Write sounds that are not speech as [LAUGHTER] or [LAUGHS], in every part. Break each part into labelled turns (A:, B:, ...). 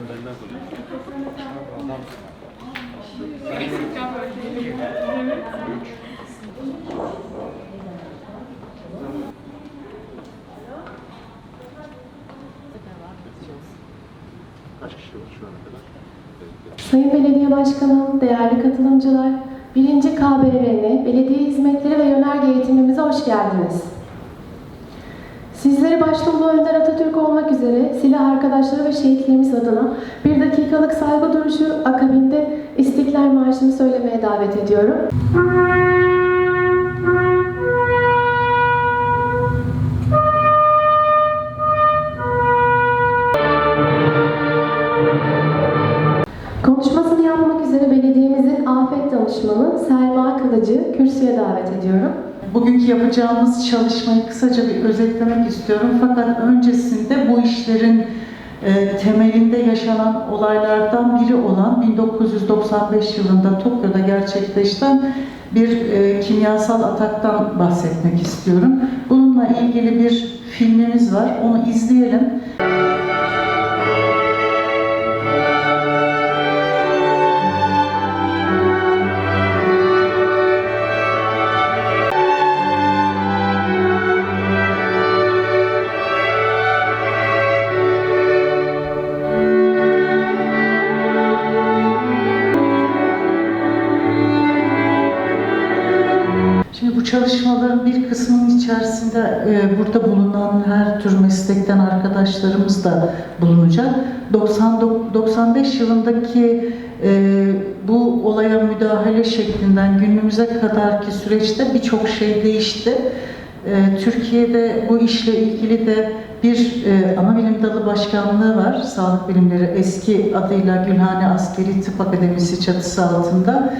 A: Kaç kişi var şu ana kadar?
B: Sayın Belediye Başkanım, değerli katılımcılar, 1. KBRN Belediye Hizmetleri ve Yönerge Eğitimimize hoş geldiniz. Sizleri başta Ulu Önder Atatürk olmak üzere silah arkadaşları ve şehitlerimiz adına bir dakikalık saygı duruşu akabinde İstiklal Marşı'nı söylemeye davet ediyorum. Konuşmasını yapmak üzere belediyemizin afet danışmanı Selma Kılıcı kürsüye davet ediyorum.
C: Bugünkü yapacağımız çalışmayı kısaca bir özetlemek istiyorum. Fakat öncesinde bu işlerin e, temelinde yaşanan olaylardan biri olan 1995 yılında Tokyo'da gerçekleşen bir e, kimyasal ataktan bahsetmek istiyorum. Bununla ilgili bir filmimiz var. Onu izleyelim. Şimdi çalışmaların bir kısmının içerisinde e, burada bulunan her tür meslekten arkadaşlarımız da bulunacak. 90, 95 yılındaki e, bu olaya müdahale şeklinden günümüze kadarki süreçte birçok şey değişti. E, Türkiye'de bu işle ilgili de bir e, ana bilim dalı başkanlığı var. Sağlık bilimleri eski adıyla Gülhane Askeri Tıp Akademisi çatısı altında.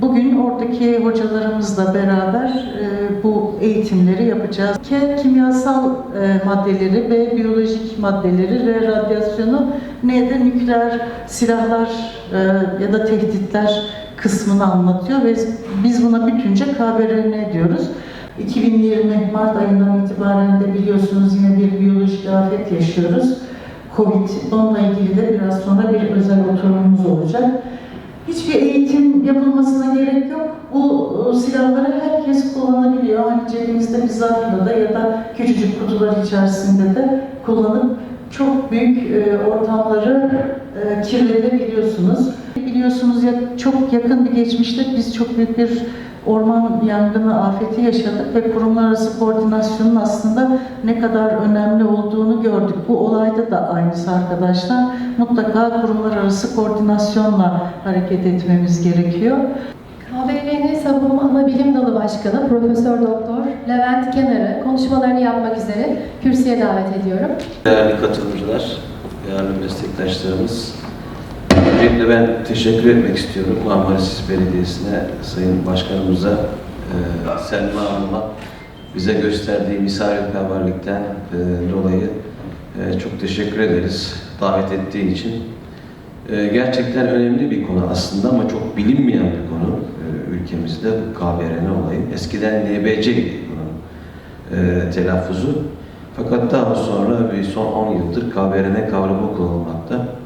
C: Bugün oradaki hocalarımızla beraber e, bu eğitimleri yapacağız. Ke kimyasal e, maddeleri ve biyolojik maddeleri ve radyasyonu ne de nükleer silahlar e, ya da tehditler kısmını anlatıyor ve biz buna bütünce KBRN diyoruz. 2020 Mart ayından itibaren de biliyorsunuz yine bir biyolojik afet yaşıyoruz. Covid. Onunla ilgili de biraz sonra bir özel oturumumuz olacak. Hiçbir eğitim yapılmasına gerek yok. Bu e, silahları herkes kullanabiliyor. Hani cebimizde bir zarfla da ya da küçücük kutular içerisinde de kullanıp çok büyük e, ortamları e, kirletebiliyorsunuz. Biliyorsunuz ya çok yakın bir geçmişte biz çok büyük bir orman yangını afeti yaşadık ve kurumlar arası koordinasyonun aslında ne kadar önemli olduğunu gördük. Bu olayda da aynısı arkadaşlar. Mutlaka kurumlar arası koordinasyonla hareket etmemiz gerekiyor.
B: KBRN Savunma Ana Bilim Dalı Başkanı Profesör Doktor Levent Kenar'ı konuşmalarını yapmak üzere kürsüye davet ediyorum.
D: Değerli katılımcılar, değerli meslektaşlarımız, öncelikle ben teşekkür etmek istiyorum Marmaris Belediyesi'ne, Sayın Başkanımıza, e, Selma Hanım'a bize gösterdiği misafirperverlikten e, dolayı e, çok teşekkür ederiz davet ettiği için. E, gerçekten önemli bir konu aslında ama çok bilinmeyen bir konu e, ülkemizde bu KBRN olayı. Eskiden NBC idi bunun e, telaffuzu. Fakat daha sonra bir son 10 yıldır KBRN kavramı kullanılmakta.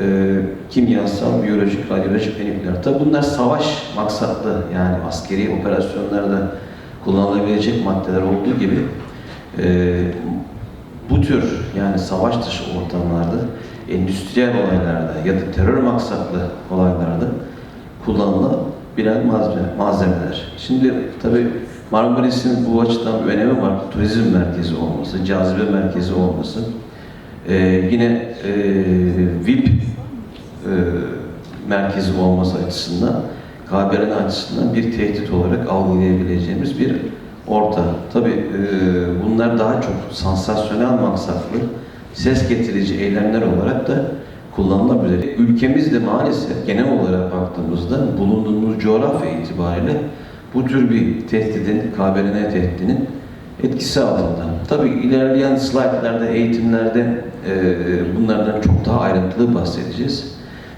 D: E, kimyasal, biyolojik, radyolojik ve nükleer. Tabi bunlar savaş maksatlı yani askeri operasyonlarda kullanılabilecek maddeler olduğu gibi e, bu tür yani savaş dışı ortamlarda, endüstriyel olaylarda ya da terör maksatlı olaylarda kullanılabilen malzeme, malzemeler. Şimdi tabi Marmaris'in bu açıdan bir önemi var. Turizm merkezi olması, cazibe merkezi olması. Ee, yine e, VIP e, merkezi olması açısından, KBRN açısından bir tehdit olarak algılayabileceğimiz bir ortam. Tabi e, bunlar daha çok sansasyonel maksatlı, ses getirici eylemler olarak da kullanılabilir. Ülkemizde maalesef genel olarak baktığımızda bulunduğumuz coğrafya itibariyle bu tür bir tehditin, KBRN tehditinin etkisi altında. Tabii ilerleyen slaytlarda, eğitimlerde e, bunlardan çok daha ayrıntılı bahsedeceğiz.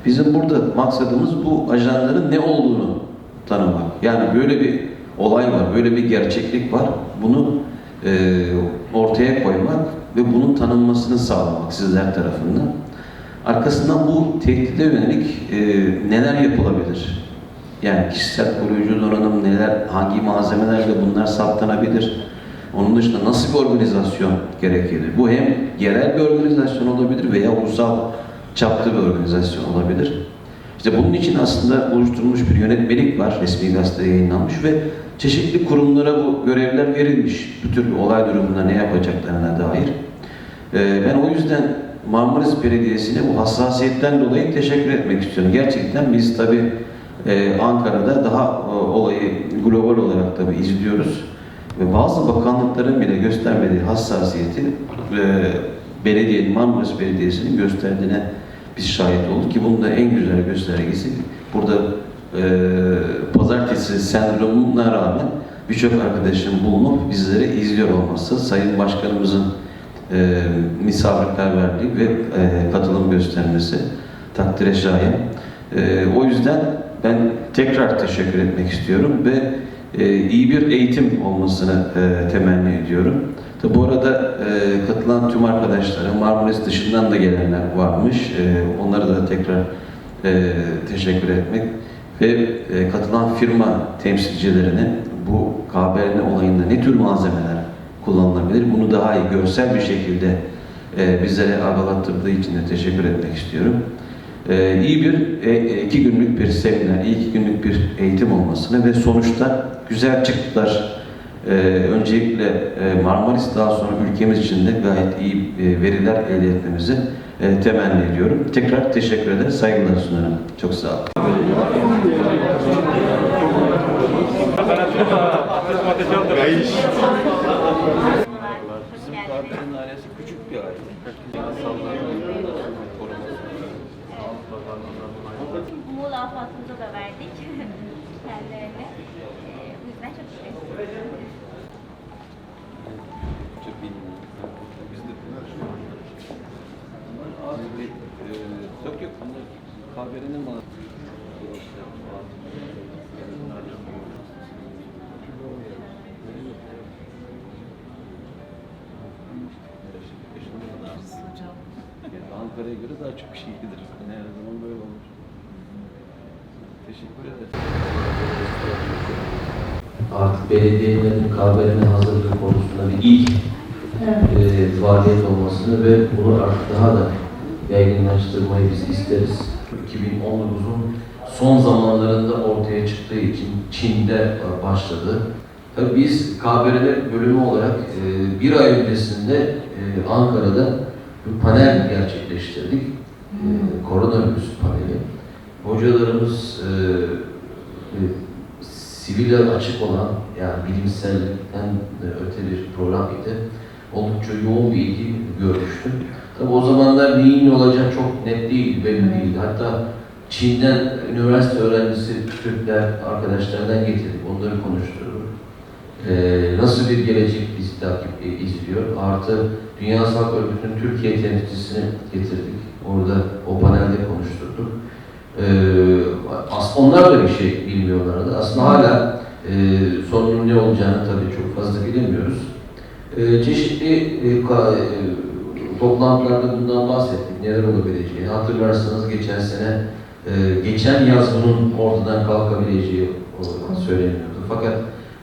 D: Bizim burada maksadımız bu ajanların ne olduğunu tanımak. Yani böyle bir olay var, böyle bir gerçeklik var. Bunu e, ortaya koymak ve bunun tanınmasını sağlamak sizler tarafından. Arkasından bu tehdide yönelik e, neler yapılabilir? Yani kişisel koruyucu donanım neler, hangi malzemelerle bunlar saptanabilir? Onun dışında nasıl bir organizasyon gerekir? Bu hem yerel bir organizasyon olabilir veya ulusal çapta bir organizasyon olabilir. İşte bunun için aslında oluşturulmuş bir yönetmelik var, resmi gazetede yayınlanmış ve çeşitli kurumlara bu görevler verilmiş. Bu tür bir olay durumunda ne yapacaklarına dair. Ee, ben o yüzden Marmaris Belediyesi'ne bu hassasiyetten dolayı teşekkür etmek istiyorum. Gerçekten biz tabii e, Ankara'da daha e, olayı global olarak tabii izliyoruz. Ve bazı bakanlıkların bile göstermediği hassasiyeti e, belediyenin, Marmaris Belediyesi'nin gösterdiğine biz şahit olduk ki bunun da en güzel göstergesi burada e, pazartesi sendromuna rağmen birçok arkadaşın bulunup bizleri izliyor olması, Sayın Başkanımızın e, misafirperverliği ve e, katılım göstermesi takdire şayan. E, o yüzden ben tekrar teşekkür etmek istiyorum ve e, iyi bir eğitim olmasını e, temenni ediyorum. Tabi bu arada e, katılan tüm arkadaşlara, Marmaris dışından da gelenler varmış. E, onlara da tekrar e, teşekkür etmek ve katılan firma temsilcilerine bu KBRN olayında ne tür malzemeler kullanılabilir? Bunu daha iyi görsel bir şekilde e, bizlere ağlattırdığı için de teşekkür etmek istiyorum. E, iyi bir e, iki günlük bir seminer, iki günlük bir eğitim olmasını ve sonuçta güzel çıktılar. E, öncelikle e, Marmaris daha sonra ülkemiz için de gayet iyi e, veriler elde etmemizi e, temenni ediyorum. Tekrar teşekkür ederim, saygılar sunarım. Çok sağ olun. Bizim KB'nin ailesi küçük bir aile.
E: Muğla afatımıza da verdik [LAUGHS] kendilerine. Ee, bu yüzden çok şükür.
D: Çok bilmiyorum. Biz de Az bir e, yok yok bunlar mi? Yani Ankara'ya göre daha çok şeylidir. Yani her zaman böyle olur. Teşekkür ederim.
F: artık belediyelerin kahvelerine hazırlık konusunda bir ilk e, faaliyet olmasını ve bunu artık daha da yaygınlaştırmayı biz isteriz. 2019'un son zamanlarında ortaya çıktığı için Çin'de başladı. Tabii biz KBR'de bölümü olarak e, bir ay öncesinde e, Ankara'da bir panel gerçekleştirdik. E, koronavirüs paneli. Hocalarımız e, e, sivile açık olan yani bilimselden de öte bir program idi. Oldukça yoğun bir ilgi görmüştüm. Tabi o zamanlar neyin ne olacağı çok net değil, belli değildi. Hatta Çin'den üniversite öğrencisi Türkler, arkadaşlardan getirdik, onları konuşturduk. Ee, nasıl bir gelecek bizi takip e, izliyor? Artı Dünya Sağlık Örgütü'nün Türkiye temsilcisini getirdik. Orada o panelde konuşturduk. Ee, onlar da bir şey bilmiyorlardı. Aslında hala e, sonunun ne olacağını tabii çok fazla bilemiyoruz. E, çeşitli e, ka- e, toplantılarda bundan bahsettik, neler olabileceği. Hatırlarsanız geçen sene, e, geçen yaz bunun ortadan kalkabileceği söyleniyordu. Fakat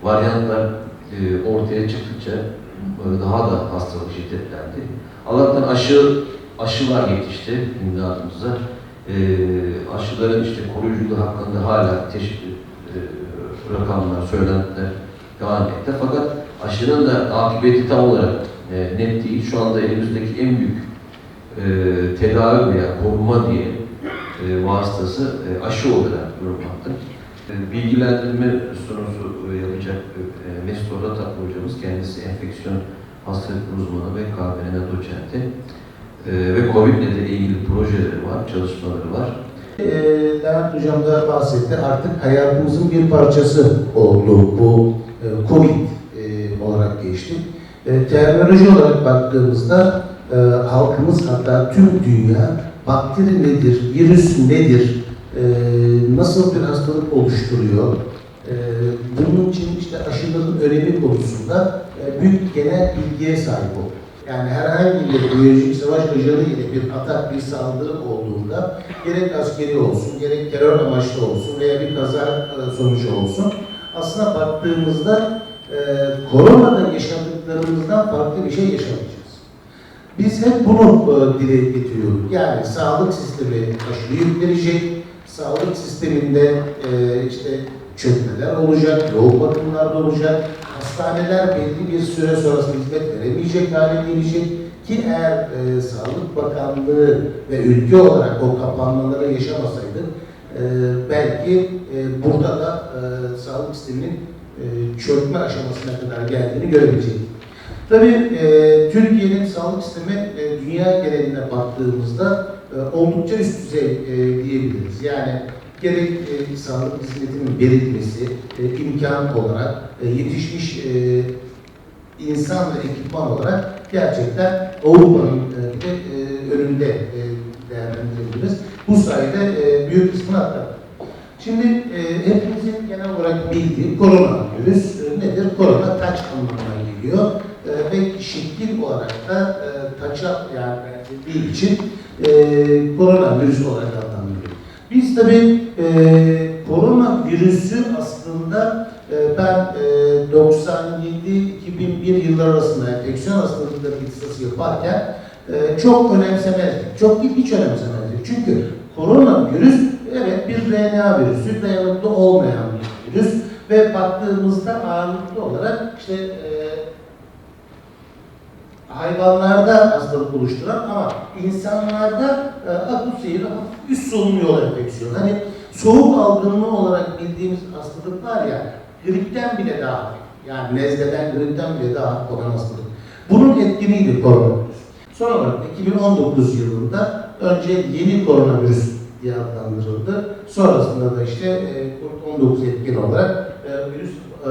F: varyantlar e, ortaya çıktıkça e, daha da hastalık şiddetlendi. Allah'tan aşı aşılar yetişti imdadımıza. E, aşıların işte koruyuculuğu hakkında hala çeşitli e, rakamlar, söylentiler devam etti. Fakat aşının da akıbeti tam olarak e, net değil. Şu anda elimizdeki en büyük e, tedavi veya koruma diye e, vasıtası e, aşı olarak durmaktadır. E, bilgilendirme sunusu e, yapacak e, Mesut Oratat hocamız, kendisi enfeksiyon hastalık uzmanı ve KBN doçenti. E, ve COVID ile ilgili projeleri var, çalışmaları var.
G: Ee, Levent Hocam da bahsetti. Artık hayatımızın bir parçası oldu bu e, Covid e, olarak geçti. E, terminoloji olarak baktığımızda e, halkımız hatta tüm dünya bakteri nedir, virüs nedir, e, nasıl bir hastalık oluşturuyor, e, bunun için işte aşıların önemi konusunda e, büyük genel bilgiye sahip oldu. Yani herhangi bir biyolojik savaş ajanı ile bir atak, bir saldırı olduğunda gerek askeri olsun, gerek terör amaçlı olsun veya bir kaza e, sonucu olsun aslında baktığımızda e, koronada yaşadıklarımızdan farklı bir şey yaşamayacağız. Biz hep bunu e, dile getiriyorduk. Yani sağlık sistemi aşırı yük verecek, sağlık sisteminde e, işte çökmeler olacak, yoğun bakımlarda olacak, hastaneler belli bir süre sonrasında hizmet veremeyecek hale gelecek ki eğer e, Sağlık Bakanlığı ve ülke olarak o kapanmaları yaşamasaydı e, belki e, burada da e, sağlık sisteminin e, çökme aşamasına kadar geldiğini görebilecektik. Tabii e, Türkiye'nin sağlık sistemi e, dünya geneline baktığımızda e, oldukça üst düzey e, diyebiliriz. Yani gerek e, sağlık hizmetinin verilmesi, e, imkan olarak e, yetişmiş e, insan ve ekipman olarak gerçekten Avrupa'nın e, e, önünde e, değerlendirebiliriz. Bu sayede e, büyük kısmını atlattık. Şimdi e, hepimizin genel olarak bildiği koronavirüs e, nedir? Korona taç anlamına geliyor e, ve şekil olarak da e, taça yani bir için e, koronavirüs olarak adlandırılıyor. Biz tabii e, koronavirüsü aslında e, ben e, 97-2001 yıllar arasında enfeksiyon hastalıkları ihtisası yaparken e, çok önemsemezdik. Çok hiç önemsemezdik. Çünkü koronavirüs evet bir RNA virüsü, dayanıklı olmayan bir virüs ve baktığımızda ağırlıklı olarak işte hayvanlarda hastalık oluşturan ama insanlarda e, akut seyir, üst solunum yolu enfeksiyonu. Hani soğuk algınlığı olarak bildiğimiz hastalıklar ya, gripten bile daha. Yani nezleden, gripten bile daha olan hastalık. Bunun etkiniydi koronavirüs. Son olarak 2019 yılında önce yeni koronavirüs diye adlandırıldı. Sonrasında da işte e, COVID-19 etkin olarak e, virüs e,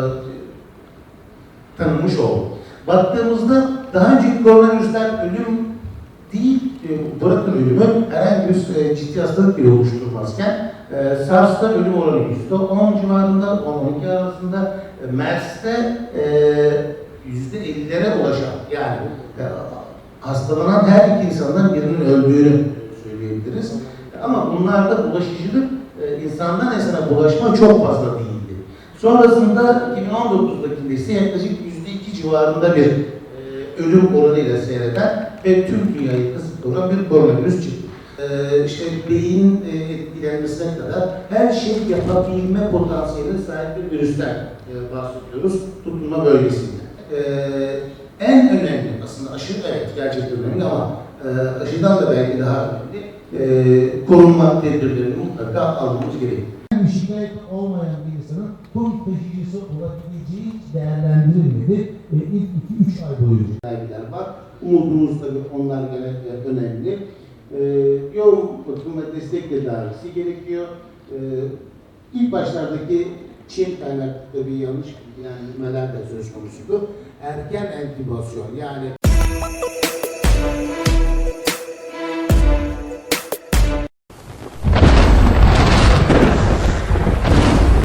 G: tanınmış oldu. Baktığımızda daha önceki koronavirüsten ölüm değil, e, bırakın ölümü, herhangi bir e, ciddi hastalık bile oluşturmazken e, SARS'ta ölüm oranı %10 civarında, 10-12 arasında, e, MERS'te e, %50'lere ulaşan, yani e, hastalanan her iki insandan birinin öldüğünü söyleyebiliriz. Ama bunlarda bulaşıcılık, e, insandan insana bulaşma çok fazla değildi. Sonrasında 2019'daki ise yaklaşık %2 civarında bir ölüm oranıyla seyreden ve tüm dünyayı kısıtlayan bir koronavirüs çıktı. E, işte beyin e, etkilenmesine kadar her şey yapabilme potansiyeline sahip bir virüsten e, bahsediyoruz tutulma bölgesinde. E, en önemli aslında aşı evet gerçekten önemli ama e, aşıdan da belki daha önemli e, korunma tedbirlerini mutlaka almamız gerekiyor.
H: şikayet olmayan bir insanın Covid taşıyıcısı olabileceği değerlendirilmedi. E, ilk 2-3 ay boyunca.
G: Dergiler var. Umudumuz tabii onlar gene e, önemli. E, yoğun bakım ve destek tedavisi gerekiyor. E, ilk başlardaki Çin kaynaklı bir yanlış bilgilendirmeler de söz konusuydu. Erken entübasyon yani